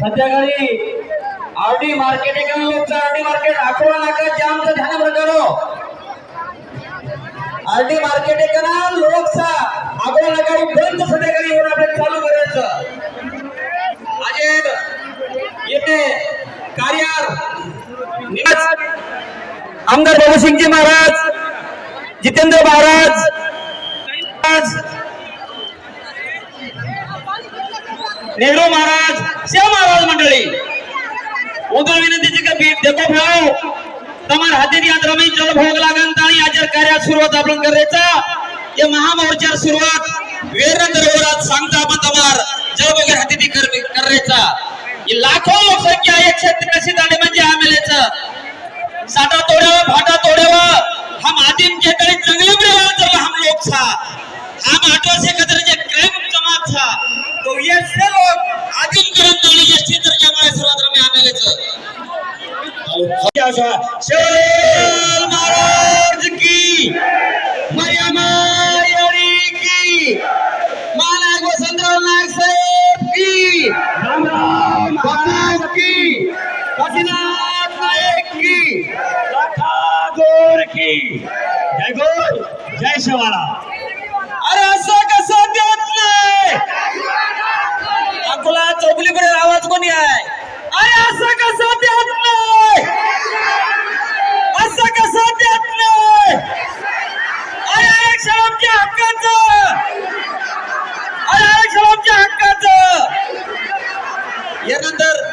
संध्याकाळी RD market एका लोकचं? RD market Akola नाका जामचं ध्यान प्रकारो आरडी मार्केट एका ना लोकचा? अकोला नाका बंद संध्याकाळी येऊन आपण चालू करायचं. अजय येते. कार्यार आमदार बाबूसिंगजी महाराज जितेंद्र महाराज महाराज, नेहरू महाराज शिव महाराज मंडळी उदळ विनंतीची का भेट देतो भाऊ તમાર હાથેથી યાદ રમી ચલ ભોગ લાગન તાણી હાજર कार्यात सुरुवात आपण करायचा हे महामोर्चार सुरुवात वीर दरबारात सांगता आपण तमार जल वगैरे हाती कर करायचा ही लाखो लोकसंख्या एक क्षेत्र दाणे म्हणजे आमेलेच साठा तोड्यावर फाटा तोड्यावर हम आदिम के तरी जंगल में रहा जब हम लोग था हम आठवासे कदर महाराज की मैया की मानाग वसंतराव नाग साहेब की राम महाराज की काशीनाथ नायक की गोर की जय गोर जय शिवाला. अरे असं कसं देत नाही? अकोला चौगलीकडे आवाज कोणी आहे? अरे असं कसं देत नाही? यानंतर